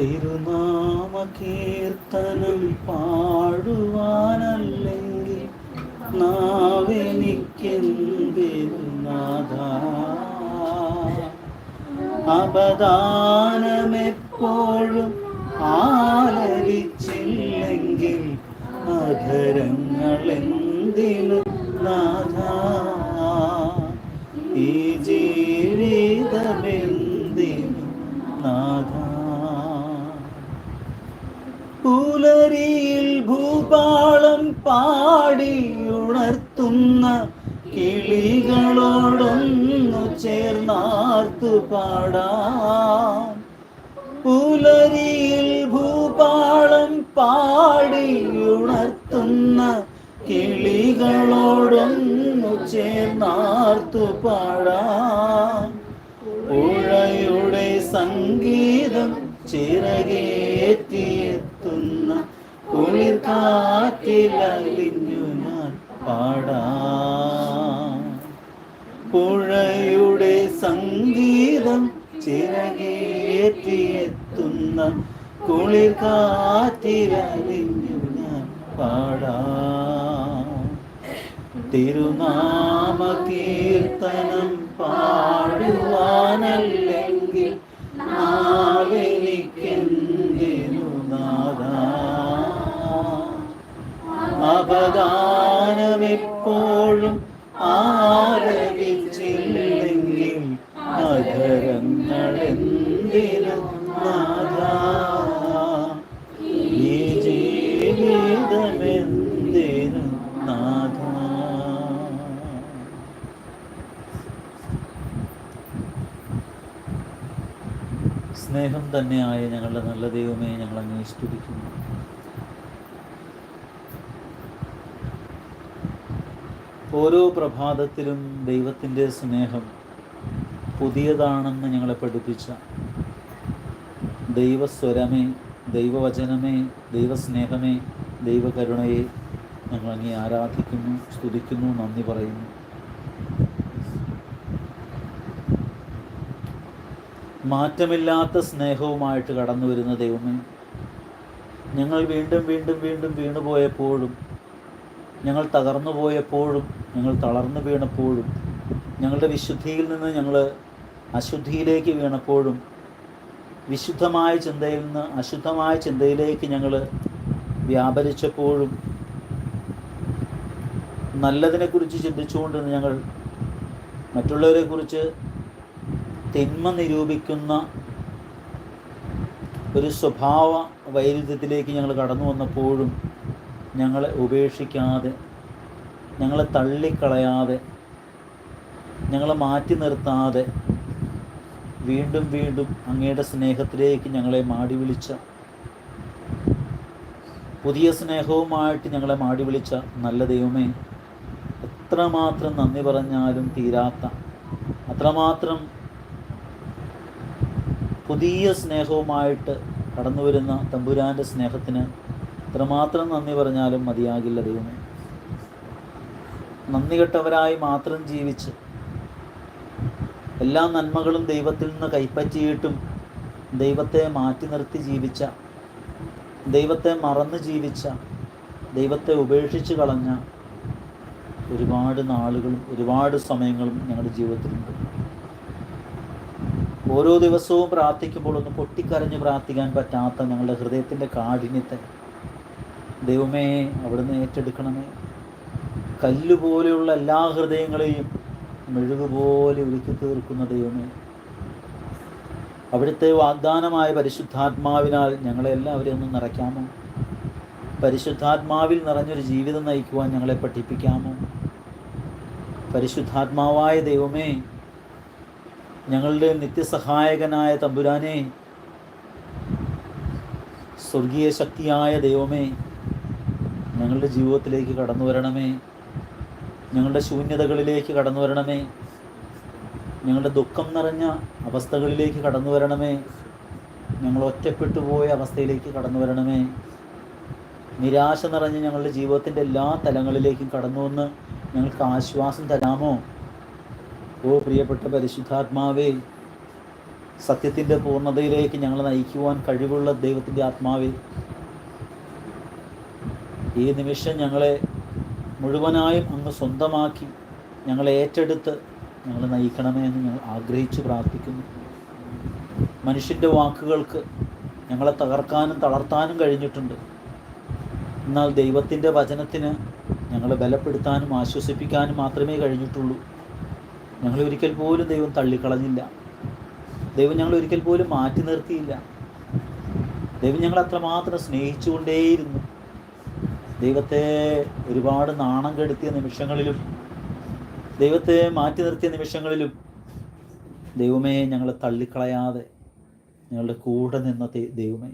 തിരുനാമ കീർത്തനം പാടുവാനല്ലെങ്കിൽ നാവെനിക്കെന്തിരുനാഥ അപദാനമെപ്പോഴും ആലരിച്ചില്ലെങ്കിൽ അധരങ്ങളെന്തിനു പുലരിയിൽ ഭൂപാളം പാടി ഉണർത്തുന്ന കിളികളോടൊന്നു ചേർന്നാർത്തു പാടാം. ഉഴയുടെ സംഗീതം ചിറകേറ്റിയെത്തുന്ന കുളിർ ഞാൻ പാടാം. പുഴയുടെ സംഗീതം ചിറകേറ്റിയെത്തുന്ന കുളിർ കാറ്റിലലിഞ്ഞു ഞാൻ പാടാം. തിരുനാമ കീർത്തനം പാടുവാനല്ലെങ്കിൽ നാവെനിക്കെന്തിനു ആരവിച്ചില്ലെങ്കിൽ നഗരങ്ങളെന്ന് സ്നേഹം തന്നെയായ ഞങ്ങളുടെ നല്ല ദൈവമേ ഞങ്ങൾ അങ്ങേ സ്തുതിക്കുന്നു ഓരോ പ്രഭാതത്തിലും ദൈവത്തിന്റെ സ്നേഹം പുതിയതാണെന്ന് ഞങ്ങളെ പഠിപ്പിച്ച ദൈവസ്വരമേ ദൈവവചനമേ ദൈവസ്നേഹമേ ദൈവകരുണയെ ഞങ്ങൾ അങ്ങേ ആരാധിക്കുന്നു സ്തുതിക്കുന്നു നന്ദി പറയുന്നു. മാറ്റമില്ലാത്ത സ്നേഹവുമായിട്ട് കടന്നു വരുന്ന ദൈവമേ ഞങ്ങൾ വീണ്ടും വീണ്ടും വീണ്ടും വീണുപോയപ്പോഴും ഞങ്ങൾ തകർന്നു പോയപ്പോഴും ഞങ്ങൾ തളർന്നു വീണപ്പോഴും ഞങ്ങളുടെ വിശുദ്ധിയിൽ നിന്ന് ഞങ്ങൾ അശുദ്ധിയിലേക്ക് വീണപ്പോഴും വിശുദ്ധമായ ചിന്തയിൽ നിന്ന് അശുദ്ധമായ ചിന്തയിലേക്ക് ഞങ്ങൾ വ്യാപരിച്ചപ്പോഴും നല്ലതിനെക്കുറിച്ച് ചിന്തിച്ചുകൊണ്ട് ഞങ്ങൾ മറ്റുള്ളവരെക്കുറിച്ച് തിന്മ നിരൂപിക്കുന്ന ഒരു സ്വഭാവ വൈരുദ്ധ്യത്തിലേക്ക് ഞങ്ങൾ കടന്നു വന്നപ്പോഴും ഞങ്ങളെ ഉപേക്ഷിക്കാതെ ഞങ്ങളെ തള്ളിക്കളയാതെ ഞങ്ങളെ മാറ്റി നിർത്താതെ വീണ്ടും വീണ്ടും അങ്ങയുടെ സ്നേഹത്തിലേക്ക് ഞങ്ങളെ മാടി വിളിച്ച പുതിയ സ്നേഹവുമായിട്ട് ഞങ്ങളെ മാടി വിളിച്ച നല്ല ദൈവമേ എത്രമാത്രം നന്ദി പറഞ്ഞാലും തീരാത്ത അത്രമാത്രം പുതിയ സ്നേഹവുമായിട്ട് കടന്നു വരുന്ന തമ്പുരാന്റെ സ്നേഹത്തിന് എത്രമാത്രം നന്ദി പറഞ്ഞാലും മതിയാകില്ല ദൈവമേ. നന്ദി കെട്ടവരായി മാത്രം ജീവിച്ച് എല്ലാ നന്മകളും ദൈവത്തിൽ നിന്ന് കൈപ്പറ്റിയിട്ടും ദൈവത്തെ മാറ്റി നിർത്തി ജീവിച്ച ദൈവത്തെ മറന്ന് ജീവിച്ച ദൈവത്തെ ഉപേക്ഷിച്ച് കളഞ്ഞ ഒരുപാട് നാളുകളും ഒരുപാട് സമയങ്ങളും ഞങ്ങളുടെ ജീവിതത്തിലുണ്ട്. ഓരോ ദിവസവും പ്രാർത്ഥിക്കുമ്പോൾ ഒന്ന് പൊട്ടിക്കരഞ്ഞ് പ്രാർത്ഥിക്കാൻ പറ്റാത്ത ഞങ്ങളുടെ ഹൃദയത്തിന്റെ കാഠിന്യത്തെ ദൈവമേ അവിടുന്ന് ഏറ്റെടുക്കണമേ. കല്ലുപോലെയുള്ള എല്ലാ ഹൃദയങ്ങളെയും മെഴുകുപോലെ ഉരുക്കി തീർക്കുന്ന ദൈവമേ. അവിടുത്തെ വാഗ്ദാനമായ പരിശുദ്ധാത്മാവിനാൽ ഞങ്ങളെ എല്ലാവരെയും ഒന്ന് നിറയ്ക്കാമോ? പരിശുദ്ധാത്മാവിൽ നിറഞ്ഞൊരു ജീവിതം നയിക്കുവാൻ ഞങ്ങളെ പഠിപ്പിക്കാമോ? പരിശുദ്ധാത്മാവായ ദൈവമേ ഞങ്ങളുടെ നിത്യസഹായകനായ തമ്പുരാനെ സ്വർഗീയ ശക്തിയായ ദൈവമേ ഞങ്ങളുടെ ജീവിതത്തിലേക്ക് കടന്നു വരണമേ. ഞങ്ങളുടെ ശൂന്യതകളിലേക്ക് കടന്നു വരണമേ. ഞങ്ങളുടെ ദുഃഖം നിറഞ്ഞ അവസ്ഥകളിലേക്ക് കടന്നു വരണമേ. ഞങ്ങൾ ഒറ്റപ്പെട്ടു പോയ അവസ്ഥയിലേക്ക് കടന്നു വരണമേ. നിരാശ നിറഞ്ഞ് ഞങ്ങളുടെ ജീവിതത്തിന്റെ എല്ലാ തലങ്ങളിലേക്കും കടന്നു വന്ന് ഞങ്ങൾക്ക് ആശ്വാസം തരാമോ? ഓ പ്രിയപ്പെട്ട പരിശുദ്ധാത്മാവേ സത്യത്തിന്റെ പൂർണതയിലേക്ക് ഞങ്ങളെ നയിക്കുവാൻ കഴിവുള്ള ദൈവത്തിന്റെ ആത്മാവേ ഈ നിമിഷം ഞങ്ങളെ മുഴുവനായും അങ്ങ് സ്വന്തമാക്കി ഞങ്ങളെ ഏറ്റെടുത്ത് ഞങ്ങൾ നയിക്കണമേ എന്ന് ഞങ്ങൾ ആഗ്രഹിച്ച് പ്രാർത്ഥിക്കുന്നു. മനുഷ്യന്റെ വാക്കുകൾക്ക് ഞങ്ങളെ തകർക്കാനും തളർത്താനും കഴിഞ്ഞിട്ടുണ്ട്. എന്നാൽ ദൈവത്തിന്റെ വചനത്തിന് ഞങ്ങളെ ബലപ്പെടുത്താനും ആശ്വസിപ്പിക്കാനും മാത്രമേ കഴിഞ്ഞിട്ടുള്ളൂ. ഞങ്ങളെ ഒരിക്കൽ പോലും ദൈവം തള്ളിക്കളഞ്ഞില്ല. ദൈവം ഞങ്ങളെ ഒരിക്കൽ പോലും മാറ്റി നിർത്തിയില്ല. ദൈവം ഞങ്ങൾ അത്രമാത്രം സ്നേഹിച്ചുകൊണ്ടേയിരുന്നു. ദൈവത്തെ ഒരുപാട് നാണം കെടുത്തിയ നിമിഷങ്ങളിലും ദൈവത്തെ മാറ്റി നിർത്തിയ നിമിഷങ്ങളിലും ദൈവമേ ഞങ്ങളെ തള്ളിക്കളയാതെ ഞങ്ങളുടെ കൂടെ നിന്ന ദൈവമേ.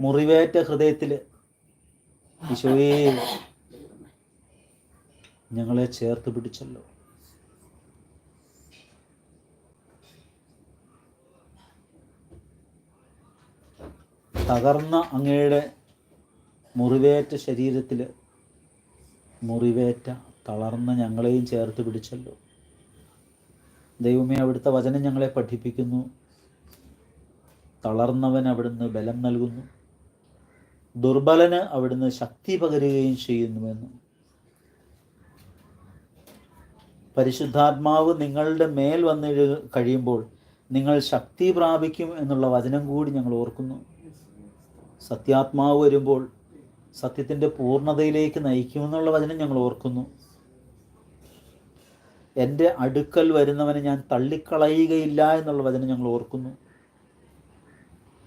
മുറിവേറ്റ ഹൃദയത്തിൽ ഈശോയെ ഞങ്ങളെ ചേർത്ത് പിടിച്ചല്ലോ. തകർന്ന അങ്ങയുടെ മുറിവേറ്റ ശരീരത്തിൽ മുറിവേറ്റ തളർന്ന ഞങ്ങളെയും ചേർത്ത് പിടിച്ചല്ലോ. ദൈവമേ അവിടുത്തെ വചനം ഞങ്ങളെ പഠിപ്പിക്കുന്നു. തളർന്നവൻ അവിടുന്ന് ബലം നൽകുന്നു. ദുർബലന് അവിടുന്ന് ശക്തി പകരുകയും ചെയ്യുന്നുവെന്ന്. പരിശുദ്ധാത്മാവ് നിങ്ങളുടെ മേൽ വന്ന് കഴിയുമ്പോൾ നിങ്ങൾ ശക്തി പ്രാപിക്കും എന്നുള്ള വചനം കൂടി ഞങ്ങൾ ഓർക്കുന്നു. സത്യാത്മാവ് വരുമ്പോൾ സത്യത്തിന്റെ പൂർണതയിലേക്ക് നയിക്കുമെന്നുള്ള വചനം ഞങ്ങൾ ഓർക്കുന്നു. എന്റെ അടുക്കൽ വരുന്നവനെ ഞാൻ തള്ളിക്കളയുകയില്ല എന്നുള്ള വചനം ഞങ്ങൾ ഓർക്കുന്നു.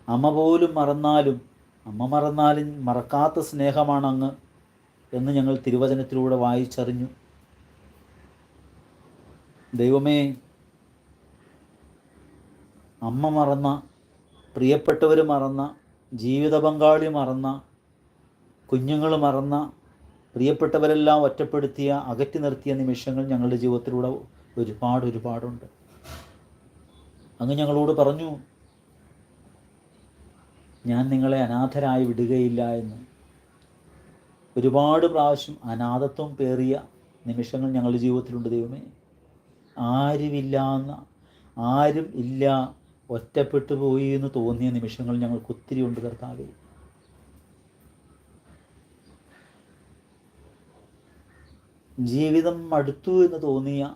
അമ്മ പോലും മറന്നാലും അമ്മ മറന്നാലും മറക്കാത്ത സ്നേഹമാണ് അങ്ങ് എന്ന് ഞങ്ങൾ തിരുവചനത്തിലൂടെ വായിച്ചറിഞ്ഞു. ദൈവമേ അമ്മ മറന്ന പ്രിയപ്പെട്ടവർ മറന്ന ജീവിത പങ്കാളി മറന്ന കുഞ്ഞുങ്ങൾ മറന്ന പ്രിയപ്പെട്ടവരെല്ലാം ഒറ്റപ്പെടുത്തിയ അകറ്റി നിർത്തിയ നിമിഷങ്ങൾ ഞങ്ങളുടെ ജീവിതത്തിലൂടെ ഒരുപാട് ഒരുപാടുണ്ട്. അങ്ങ് ഞങ്ങളോട് പറഞ്ഞു ഞാൻ നിങ്ങളെ അനാഥരായി വിടുകയില്ല എന്ന്. ഒരുപാട് പ്രാവശ്യം അനാഥത്വം പേറിയ നിമിഷങ്ങൾ ഞങ്ങളുടെ ജീവിതത്തിലുണ്ട് ദൈവമേ. ആരുമില്ല എന്ന ആരും ഇല്ല ഒറ്റപ്പെട്ടു പോയി എന്ന് തോന്നിയ നിമിഷങ്ങൾ ഞങ്ങൾക്ക് ഒത്തിരി ഉണ്ട് കർത്താവേ. ജീവിതം മടുത്തു എന്ന് തോന്നിയ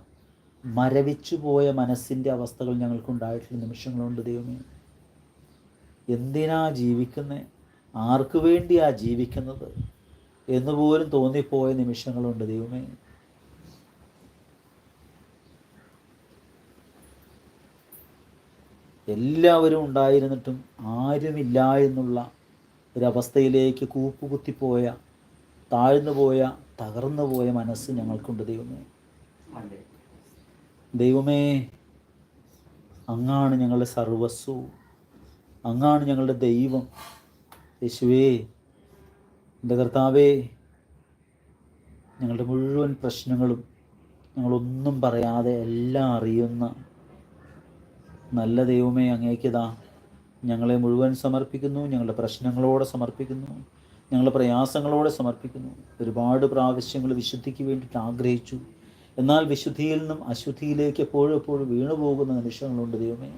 മരവിച്ചു പോയ മനസ്സിന്റെ അവസ്ഥകൾ ഞങ്ങൾക്കുണ്ടായിട്ടുള്ള നിമിഷങ്ങളുണ്ട് ദൈവമേ. എന്തിനാ ജീവിക്കുന്നത് ആർക്കു വേണ്ടിയാ ജീവിക്കുന്നത്? എന്നുപോലും തോന്നിപ്പോയ നിമിഷങ്ങളുണ്ട് ദൈവമേ. എല്ലാവരും ഉണ്ടായിരുന്നിട്ടും ആരുമില്ല എന്നുള്ള ഒരവസ്ഥയിലേക്ക് കൂപ്പുകുത്തിപ്പോയ താഴ്ന്നു പോയ തകർന്നു പോയ മനസ്സ് ഞങ്ങൾക്കുണ്ട് ദൈവമേ. ദൈവമേ അങ്ങാണ് ഞങ്ങളുടെ സർവസ്വവും അങ്ങാണ് ഞങ്ങളുടെ ദൈവം. യേശുവേ എന്റെ കർത്താവേ ഞങ്ങളുടെ മുഴുവൻ പ്രശ്നങ്ങളും ഞങ്ങളൊന്നും പറയാതെ എല്ലാം അറിയുന്ന നല്ല ദൈവമേ അങ്ങേക്കിതാ ഞങ്ങളെ മുഴുവൻ സമർപ്പിക്കുന്നു ഞങ്ങളുടെ പ്രശ്നങ്ങളോടെ സമർപ്പിക്കുന്നു ഞങ്ങളുടെ പ്രയാസങ്ങളോടെ സമർപ്പിക്കുന്നു. ഒരുപാട് പ്രാവശ്യങ്ങൾ വിശുദ്ധിക്ക് വേണ്ടിയിട്ട് ആഗ്രഹിച്ചു. എന്നാൽ വിശുദ്ധിയിൽ നിന്നും അശുദ്ധിയിലേക്ക് എപ്പോഴും എപ്പോഴും വീണു പോകുന്ന നിമിഷങ്ങളുണ്ട് ദൈവമേ.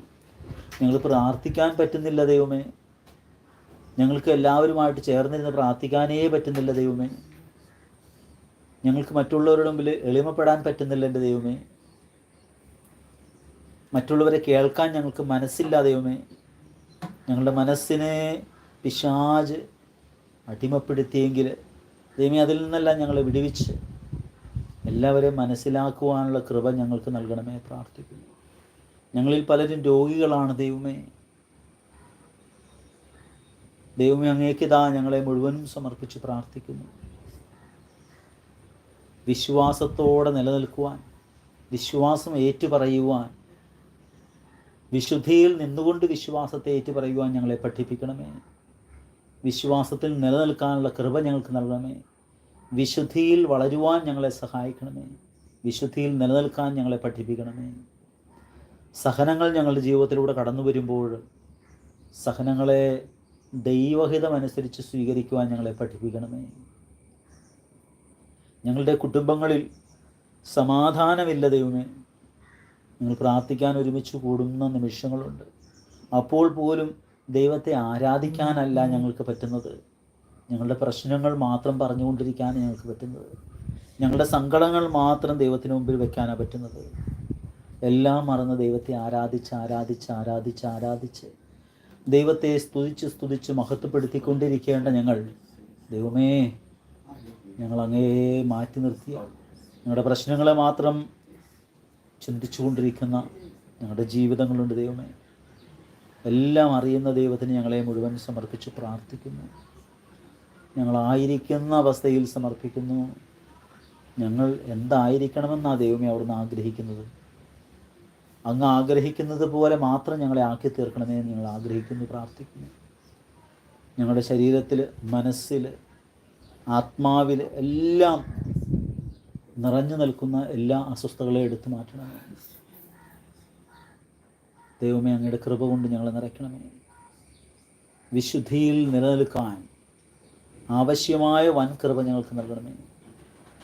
ഞങ്ങൾ പ്രാർത്ഥിക്കാൻ പറ്റുന്നില്ല ദൈവമേ. ഞങ്ങൾക്ക് എല്ലാവരുമായിട്ട് ചേർന്നിരുന്ന് പ്രാർത്ഥിക്കാനേ പറ്റുന്നില്ല ദൈവമേ. ഞങ്ങൾക്ക് മറ്റുള്ളവരുടെ മുമ്പിൽ എളിമപ്പെടാൻ പറ്റുന്നില്ല എന്റെ ദൈവമേ. മറ്റുള്ളവരെ കേൾക്കാൻ ഞങ്ങൾക്ക് മനസ്സില്ല ദൈവമേ. ഞങ്ങളുടെ മനസ്സിനെ പിശാജ് അടിമപ്പെടുത്തിയെങ്കിൽ ദൈവമേ അതിൽ നിന്നെല്ലാം ഞങ്ങളെ വിടുവിച്ച് എല്ലാവരെയും മനസ്സിലാക്കുവാനുള്ള കൃപ ഞങ്ങൾക്ക് നൽകണമേ പ്രാർത്ഥിക്കുന്നു. ഞങ്ങളിൽ പലരും രോഗികളാണ് ദൈവമേ. ദൈവമേ അങ്ങേക്കിതാ ഞങ്ങളെ മുഴുവനും സമർപ്പിച്ച് പ്രാർത്ഥിക്കുന്നു. വിശ്വാസത്തോടെ നിലനിൽക്കുവാൻ വിശ്വാസം ഏറ്റുപറയുവാൻ വിശുദ്ധിയിൽ നിന്നുകൊണ്ട് വിശ്വാസത്തെ ഏറ്റു പറയുവാൻ ഞങ്ങളെ പഠിപ്പിക്കണമേ. വിശ്വാസത്തിൽ നിലനിൽക്കാനുള്ള കൃപ ഞങ്ങൾക്ക് നൽകണമേ. വിശുദ്ധിയിൽ വളരുവാൻ ഞങ്ങളെ സഹായിക്കണമേ. വിശുദ്ധിയിൽ നിലനിൽക്കാൻ ഞങ്ങളെ പഠിപ്പിക്കണമേ. സഹനങ്ങൾ ഞങ്ങളുടെ ജീവിതത്തിലൂടെ കടന്നു വരുമ്പോൾ സഹനങ്ങളെ ദൈവഹിതമനുസരിച്ച് സ്വീകരിക്കുവാൻ ഞങ്ങളെ പഠിപ്പിക്കണമേ. ഞങ്ങളുടെ കുടുംബങ്ങളിൽ സമാധാനമില്ല ദൈവമേ. നിങ്ങൾ പ്രാർത്ഥിക്കാൻ ഒരുമിച്ച് കൂടുന്ന നിമിഷങ്ങളുണ്ട്. അപ്പോൾ പോലും ദൈവത്തെ ആരാധിക്കാനല്ല ഞങ്ങൾക്ക് പറ്റുന്നത്. ഞങ്ങളുടെ പ്രശ്നങ്ങൾ മാത്രം പറഞ്ഞുകൊണ്ടിരിക്കാൻ ഞങ്ങൾക്ക് പറ്റുന്നത്. ഞങ്ങളുടെ സങ്കടങ്ങൾ മാത്രം ദൈവത്തിന് മുമ്പിൽ വെക്കാനാണ് പറ്റുന്നത്. എല്ലാം മറന്ന് ദൈവത്തെ ആരാധിച്ച് ആരാധിച്ച് ആരാധിച്ച് ആരാധിച്ച് ദൈവത്തെ സ്തുതിച്ച് സ്തുതിച്ച് മഹത്വപ്പെടുത്തിക്കൊണ്ടിരിക്കേണ്ട ഞങ്ങൾ. ദൈവമേ ഞങ്ങൾ അങ്ങേ മാറ്റി നിർത്തിയ ഞങ്ങളുടെ പ്രശ്നങ്ങളെ മാത്രം ചിന്തിച്ചുകൊണ്ടിരിക്കുന്ന ഞങ്ങളുടെ ജീവിതങ്ങളുണ്ട് ദൈവമേ. എല്ലാം അറിയുന്ന ദൈവത്തിന് ഞങ്ങളെ മുഴുവൻ സമർപ്പിച്ച് പ്രാർത്ഥിക്കുന്നു. ഞങ്ങളായിരിക്കുന്ന അവസ്ഥയിൽ സമർപ്പിക്കുന്നു. ഞങ്ങൾ എന്തായിരിക്കണമെന്നാ ദൈവമേ അവിടുന്ന് ആഗ്രഹിക്കുന്നത്. അങ്ങ് ആഗ്രഹിക്കുന്നത് പോലെ മാത്രം ഞങ്ങളെ ആക്കി തീർക്കണമേ എന്ന് ഞങ്ങൾ ആഗ്രഹിക്കുന്നു പ്രാർത്ഥിക്കുന്നു. ഞങ്ങളുടെ ശരീരത്തിൽ മനസ്സിൽ ആത്മാവിൽ എല്ലാം നിറഞ്ഞു നിൽക്കുന്ന എല്ലാ അസ്വസ്ഥകളെ എടുത്തു മാറ്റണമേ ദൈവമേ അങ്ങയുടെ കൃപ കൊണ്ട് ഞങ്ങളെ നിറയ്ക്കണമേ. വിശുദ്ധിയിൽ നിലനിൽക്കാൻ ആവശ്യമായ വൻ കൃപ ഞങ്ങൾക്ക് നൽകണമേ.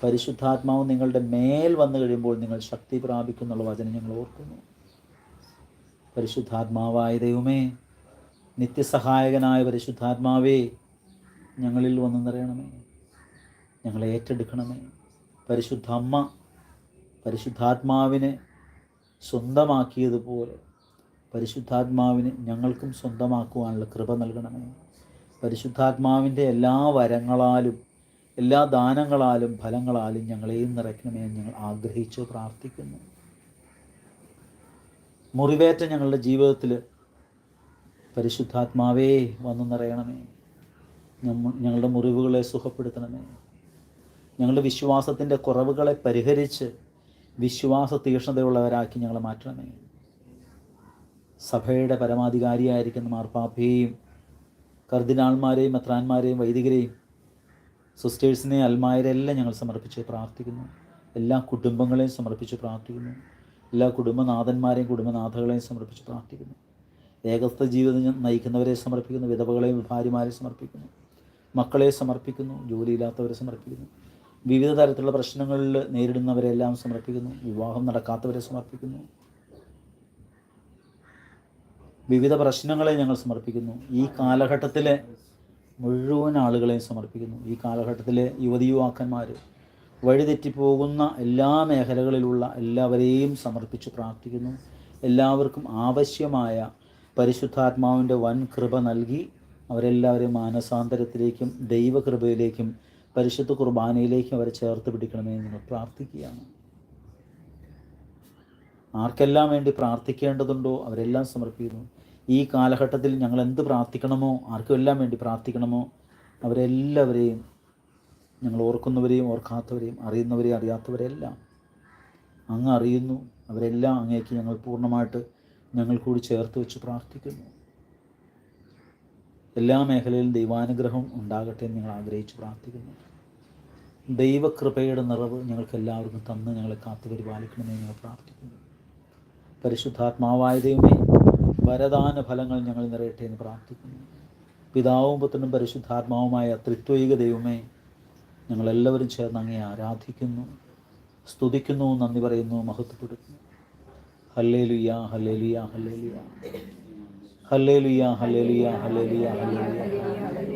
പരിശുദ്ധാത്മാവ് നിങ്ങളുടെ മേൽ വന്നു കഴിയുമ്പോൾ നിങ്ങൾ ശക്തി പ്രാപിക്കുന്നുള്ള വചനം ഞങ്ങൾ ഓർക്കുന്നു. പരിശുദ്ധാത്മാവായ ദൈവമേ നിത്യസഹായകനായ പരിശുദ്ധാത്മാവേ ഞങ്ങളിൽ വന്നു നിറയണമേ. ഞങ്ങളെ ഏറ്റെടുക്കണമേ. പരിശുദ്ധ അമ്മ പരിശുദ്ധാത്മാവിനെ സ്വന്തമാക്കിയതുപോലെ പരിശുദ്ധാത്മാവിന് ഞങ്ങൾക്കും സ്വന്തമാക്കുവാനുള്ള കൃപ നൽകണമേ. പരിശുദ്ധാത്മാവിന്റെ എല്ലാ വരങ്ങളാലും എല്ലാ ദാനങ്ങളാലും ഫലങ്ങളാലും ഞങ്ങളെയും നിറയ്ക്കണമേ എന്ന് ഞങ്ങൾ ആഗ്രഹിച്ചു പ്രാർത്ഥിക്കുന്നു. മുറിവേറ്റ ഞങ്ങളുടെ ജീവിതത്തിൽ പരിശുദ്ധാത്മാവേ വന്നു നിറയണമേ. ഞങ്ങളുടെ മുറിവുകളെ സുഖപ്പെടുത്തണമേ. ഞങ്ങളുടെ വിശ്വാസത്തിന്റെ കുറവുകളെ പരിഹരിച്ച് വിശ്വാസ തീക്ഷ്ണതയുള്ളവരാക്കി ഞങ്ങളെ മാറ്റണമേ. സഭയുടെ പരമാധികാരിയായിരിക്കുന്ന മാർപ്പാപ്പയെയും കർദിനാൾമാരെയും മെത്രാന്മാരെയും വൈദികരെയും സിസ്റ്റേഴ്സിനെ അൽമാരെല്ലാം ഞങ്ങൾ സമർപ്പിച്ച് പ്രാർത്ഥിക്കുന്നു. എല്ലാ കുടുംബങ്ങളെയും സമർപ്പിച്ച് പ്രാർത്ഥിക്കുന്നു. എല്ലാ കുടുംബനാഥന്മാരെയും കുടുംബനാഥകളെയും സമർപ്പിച്ച് പ്രാർത്ഥിക്കുന്നു. ഏകസ്ഥ ജീവിതം നയിക്കുന്നവരെ സമർപ്പിക്കുന്നു. വിധവകളെയും ഭാര്യമാരെ സമർപ്പിക്കുന്നു. മക്കളെ സമർപ്പിക്കുന്നു. ജോലിയില്ലാത്തവരെ സമർപ്പിക്കുന്നു. വിവിധ തരത്തിലുള്ള പ്രശ്നങ്ങളിൽ നേരിടുന്നവരെല്ലാം സമർപ്പിക്കുന്നു. വിവാഹം നടക്കാത്തവരെ സമർപ്പിക്കുന്നു. വിവിധ പ്രശ്നങ്ങളെ ഞങ്ങൾ സമർപ്പിക്കുന്നു. ഈ കാലഘട്ടത്തിലെ മുഴുവൻ ആളുകളെയും സമർപ്പിക്കുന്നു. ഈ കാലഘട്ടത്തിലെ യുവതി യുവാക്കന്മാർ വഴിതെറ്റിപ്പോകുന്ന എല്ലാ മേഖലകളിലുള്ള എല്ലാവരെയും സമർപ്പിച്ച് പ്രാർത്ഥിക്കുന്നു. എല്ലാവർക്കും ആവശ്യമായ പരിശുദ്ധാത്മാവിന്റെ വൻ കൃപ നൽകി അവരെല്ലാവരെയും മാനസാന്തരത്തിലേക്കും ദൈവകൃപയിലേക്കും പരിശുദ്ധ കുർബാനയിലേക്ക് അവരെ ചേർത്ത് പിടിക്കണമേ നിങ്ങൾ പ്രാർത്ഥിക്കുകയാണ്. ആർക്കെല്ലാം വേണ്ടി പ്രാർത്ഥിക്കേണ്ടതുണ്ടോ അവരെല്ലാം സമർപ്പിക്കുന്നു. ഈ കാലഘട്ടത്തിൽ ഞങ്ങൾ എന്ത് പ്രാർത്ഥിക്കണമോ ആർക്കുമെല്ലാം വേണ്ടി പ്രാർത്ഥിക്കണമോ അവരെല്ലാവരെയും ഞങ്ങൾ ഓർക്കുന്നവരെയും ഓർക്കാത്തവരെയും അറിയുന്നവരെയും അറിയാത്തവരെല്ലാം അങ്ങ് അറിയുന്നു. അവരെല്ലാം അങ്ങേക്ക് ഞങ്ങൾ പൂർണമായിട്ട് ഞങ്ങൾ കൂടി ചേർത്ത് വെച്ച് പ്രാർത്ഥിക്കുന്നു. എല്ലാ മേഖലയിലും ദൈവാനുഗ്രഹം ഉണ്ടാകട്ടെ എന്ന് ഞങ്ങൾ ആഗ്രഹിച്ച് പ്രാർത്ഥിക്കുന്നു. ദൈവകൃപയുടെ നിറവ് ഞങ്ങൾക്ക് എല്ലാവർക്കും തന്ന് ഞങ്ങളെ കാത്തു പരിപാലിക്കണമെന്ന് ഞങ്ങൾ പ്രാർത്ഥിക്കുന്നു. പരിശുദ്ധാത്മാവായ ദൈവമേ വരദാന ഫലങ്ങൾ ഞങ്ങൾ നിറയട്ടെ എന്ന് പ്രാർത്ഥിക്കുന്നു. പിതാവും പുത്രനും പരിശുദ്ധാത്മാവുമായ ത്രിത്വൈക ദൈവമേ ഞങ്ങളെല്ലാവരും ചേർന്ന് അങ്ങേ ആരാധിക്കുന്നു സ്തുതിക്കുന്നു നന്ദി പറയുന്നു മഹത്വപ്പെടുത്തുന്നു. Hallelujah hallelujah hallelujah. Hallelujah hallelujah hallelujah ഹല്ലേ